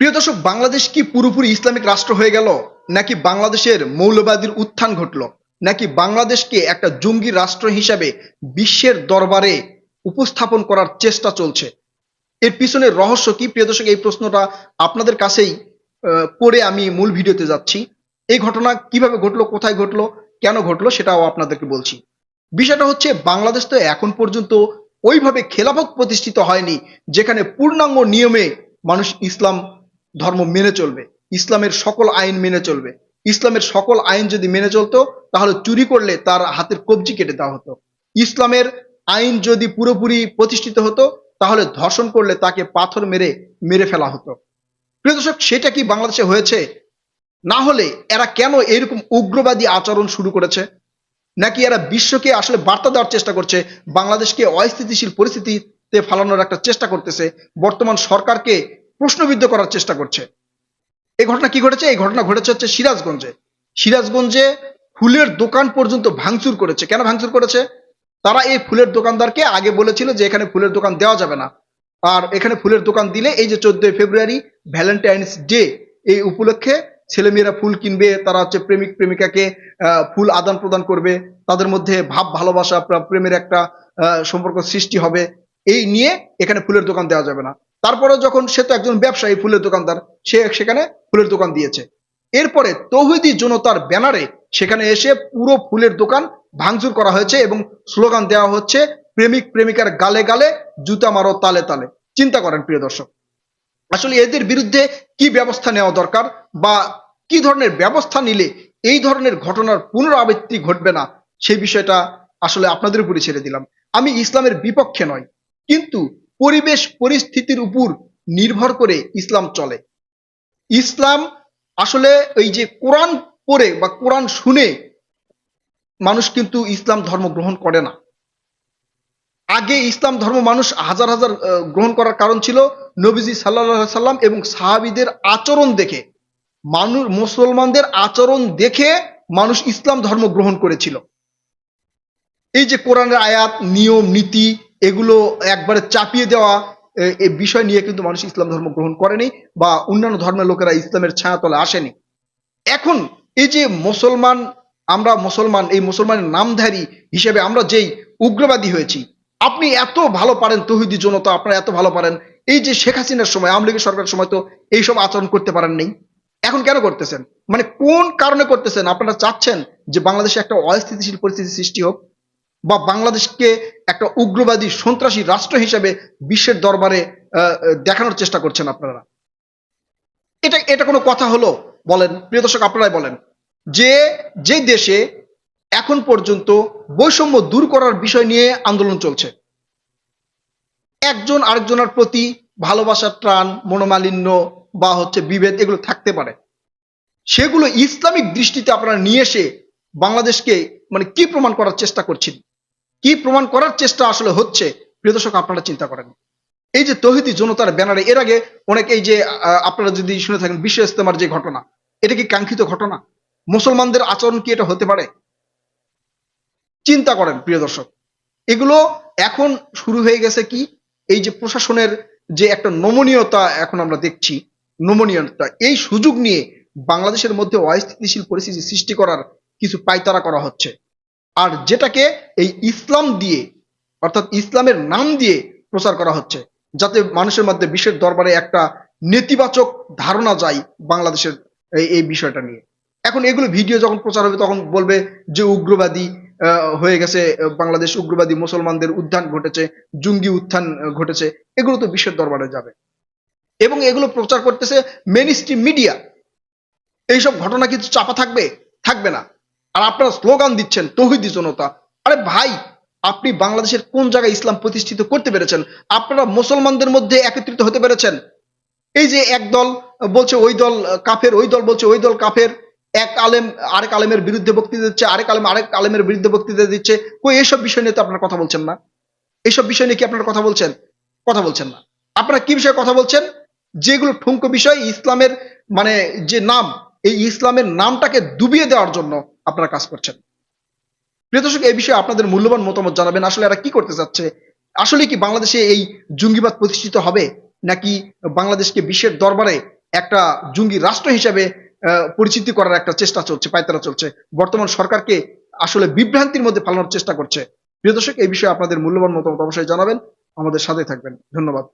প্রিয় দর্শক, বাংলাদেশ কি পুরোপুরি ইসলামিক রাষ্ট্র হয়ে গেল? নাকি বাংলাদেশের মৌলবাদীর উত্থান ঘটলো? নাকি বাংলাদেশকে একটা জঙ্গি রাষ্ট্র হিসাবে বিশ্বের দরবারে উপস্থাপন করার চেষ্টা চলছে? এর পিছনের রহস্য কি? প্রিয় দর্শক, এই প্রশ্নটা আপনাদের কাছেই করে আমি মূল ভিডিওতে যাচ্ছি। এই ঘটনা কীভাবে ঘটলো, কোথায় ঘটলো, কেন ঘটলো, সেটাও আপনাদেরকে বলছি। বিষয়টা হচ্ছে, বাংলাদেশ তো এখন পর্যন্ত ওইভাবে খেলাফত প্রতিষ্ঠিত হয়নি যেখানে পূর্ণাঙ্গ নিয়মে মানুষ ইসলাম ধর্ম মেনে চলবে। ইসলামের সকল আইন মেনে চলবে। ইসলামের সকল আইন যদি মেনে চলতো, তাহলে চুরি করলে তার হাতের কবজি কেটে দেওয়া হতো। ইসলামের আইন যদি পুরোপুরি প্রতিষ্ঠিত হতো, তাহলে ধর্ষণ করলে তাকে পাথর মেরে মেরে ফেলা হতো। প্রিয় দর্শক, সেটা কি বাংলাদেশে হয়েছে? না হলে এরা কেন এরকম উগ্রবাদী আচরণ শুরু করেছে? নাকি এরা বিশ্বকে আসলে বার্তা দেওয়ার চেষ্টা করছে? বাংলাদেশকে অস্থিতিশীল পরিস্থিতিতে ফালানোর একটা চেষ্টা করতেছে। বর্তমান সরকারকে প্রশ্নবিদ্ধ করার চেষ্টা করছে। এই ঘটনা কি ঘটেছে? এই ঘটনা ঘটেছে হচ্ছে সিরাজগঞ্জে। সিরাজগঞ্জে ফুলের দোকান পর্যন্ত ভাঙচুর করেছে। কেন ভাঙচুর করেছে? তারা এই ফুলের দোকানদারকে আগে বলেছিল যে এখানে ফুলের দোকান দেওয়া যাবে না। আর এখানে ফুলের দোকান দিলে এই যে চোদ্দই ফেব্রুয়ারি ভ্যালেন্টাইন্স ডে এই উপলক্ষে ছেলেমেয়েরা ফুল কিনবে, তারা হচ্ছে প্রেমিক, প্রেমিকাকে ফুল আদান প্রদান করবে। তাদের মধ্যে ভাব, ভালোবাসা, প্রেমের একটা সম্পর্ক সৃষ্টি হবে। এই নিয়ে এখানে ফুলের দোকান দেওয়া যাবে না। তারপরে যখন সে তো একজন ব্যবসায়ী, ফুলের দোকানদার, সে সেখানে ফুলের দোকান দিয়েছে। এরপরে তৌহিদি জনতার ব্যানারে সেখানে এসে পুরো ফুলের দোকান ভাঙচুর করা হয়েছে এবং স্লোগান দেওয়া হচ্ছে, প্রেমিক প্রেমিকার গালে গালে, জুতা মারো তালে তালে। চিন্তা করেন প্রিয় দর্শক। আসলে এদের বিরুদ্ধে কি ব্যবস্থা নেওয়া দরকার বা কি ধরনের ব্যবস্থা নিলে এই ধরনের ঘটনার পুনরাবৃত্তি ঘটবে না সেই বিষয়টা আসলে আপনাদের উপরে ছেড়ে দিলাম। আমি ইসলামের বিপক্ষে নয়, কিন্তু পরিবেশ পরিস্থিতির উপর নির্ভর করে ইসলাম চলে। ইসলাম আসলে এই যে কোরআন পড়ে বা কোরআন শুনে মানুষ কিন্তু ইসলাম ধর্ম গ্রহণ করে না। আগে ইসলাম ধর্ম মানুষ হাজার হাজার গ্রহণ করার কারণ ছিল নবীজি সাল্লাহ সাল্লাম এবং সাহাবিদের আচরণ দেখে। মানুষ মুসলমানদের আচরণ দেখে মানুষ ইসলাম ধর্ম গ্রহণ করেছিল। এই যে কোরআনের আয়াত, নিয়ম, নীতি এগুলো একবারে চাপিয়ে দেওয়া এই বিষয় নিয়ে কিন্তু মানুষ ইসলাম ধর্ম গ্রহণ করেনি বা অন্যান্য ধর্মের লোকেরা ইসলামের ছায়াতলে আসেনি। এখন এই যে মুসলমান, আমরা মুসলমান, এই মুসলমানের নামধারী হিসেবে আমরা যেই উগ্রবাদী হয়েছি, আপনি এত ভালো পারেন তহিদি জনতা, আপনারা এত ভালো পারেন, এই যে শেখ হাসিনার সময়, আওয়ামী লীগের সরকারের সময় তো এইসব আচরণ করতে পারেন নেই। এখন কেন করতেছেন? মানে কোন কারণে করতেছেন? আপনারা চাচ্ছেন যে বাংলাদেশে একটা অস্থিতিশীল পরিস্থিতি সৃষ্টি হোক বা বাংলাদেশকে একটা উগ্রবাদী সন্ত্রাসী রাষ্ট্র হিসেবে বিশ্বের দরবারে দেখানোর চেষ্টা করছেন আপনারা। এটা এটা কোনো কথা হলো বলেন? প্রিয় দর্শক, আপনারাই বলেন। যে যে দেশে এখন পর্যন্ত বৈষম্য দূর করার বিষয় নিয়ে আন্দোলন চলছে। একজন আরেকজনের প্রতি ভালোবাসার টান মনোমালিন্য বা হচ্ছে বিভেদ এগুলো থাকতে পারে। সেগুলো ইসলামিক দৃষ্টিতে আপনারা নিয়ে এসে বাংলাদেশকে মানে কি প্রমাণ করার চেষ্টা করছেন? কি প্রমাণ করার চেষ্টা আসলে হচ্ছে? প্রিয় দর্শক, আপনারা চিন্তা করেন। এই যে তহিদি জনতার ব্যানারে, এর আগে অনেক এই যে আপনারা যদি শুনে থাকেন, বিশ্ব ইস্তেমার যে ঘটনা, এটা কি কাঙ্ক্ষিত ঘটনা? মুসলমানদের আচরণ কি এটা হতে পারে? চিন্তা করেন, প্রিয় দর্শক। এগুলো এখন শুরু হয়ে গেছে কি? এই যে প্রশাসনের যে একটা নমনীয়তা এখন আমরা দেখছি, নমনীয়তা, এই সুযোগ নিয়ে বাংলাদেশের মধ্যে অস্থিতিশীল পরিস্থিতি সৃষ্টি করার কিছু পায়তারা করা হচ্ছে। আর যেটাকে এই ইসলাম দিয়ে, অর্থাৎ ইসলামের নাম দিয়ে প্রচার করা হচ্ছে, যাতে মানুষের মধ্যে বিশ্বের দরবারে একটা নেতিবাচক ধারণা যায় বাংলাদেশের এই বিষয়টা নিয়ে। এখন এগুলো ভিডিও যখন প্রচার হবে, তখন বলবে যে উগ্রবাদী হয়ে গেছে, বাংলাদেশ উগ্রবাদী মুসলমানদের উত্থান ঘটেছে, জঙ্গি উত্থান ঘটেছে, এগুলো তো বিশ্বের দরবারে যাবে। এবং এগুলো প্রচার করতেছে মেন মিডিয়া এইসব ঘটনা কিছু চাপা থাকবে? থাকবে না। আর আপনারা স্লোগান দিচ্ছেন, তৌহিদি জনতা। আরে ভাই, আপনি বাংলাদেশের কোন জায়গায় ইসলাম প্রতিষ্ঠিত করতে পেরেছেন? আপনারা মুসলমানদের মধ্যে একত্রিত হতে পেরেছেন? এই যে এক দল বলছে ওই দল কাফের, ওই দল বলছে ওই দল কাফের। এক আলেম, আরেক আলেমের বিরুদ্ধে বক্তৃতা দিচ্ছে, আরেক আলেম, আরেক আলেমের বিরুদ্ধে বক্তৃতা দিচ্ছে। কই এইসব বিষয় নিয়ে তো আপনারা কথা বলছেন না? এইসব বিষয় নিয়ে কি আপনারা কথা বলছেন? কথা বলছেন না। আপনারা কি বিষয়ে কথা বলছেন? যেগুলো ঠুনকো বিষয়, ইসলামের মানে যে নাম, এই ইসলামের নামটাকে ডুবিয়ে দেওয়ার জন্য। আপনারা কাজ করছেন। প্রিয় দর্শক, এই বিষয়ে আপনাদের মূল্যবান মতামত জানাবেন। আসলে এরা কি করতে চাচ্ছে? আসলে কি বাংলাদেশে এই জঙ্গিবাদ প্রতিষ্ঠিত হবে? নাকি বাংলাদেশকে বিশ্বের দরবারে একটা জঙ্গি রাষ্ট্র হিসেবে পরিচিতি করার একটা চেষ্টা চলছে, পায়তারা চলছে? বর্তমান সরকারকে আসলে বিভ্রান্তির মধ্যে ফালানোর চেষ্টা করছে। প্রিয় দর্শক, এই বিষয়ে আপনাদের মূল্যবান মতামত অবশ্যই জানাবেন। আমাদের সাথে থাকবেন। ধন্যবাদ।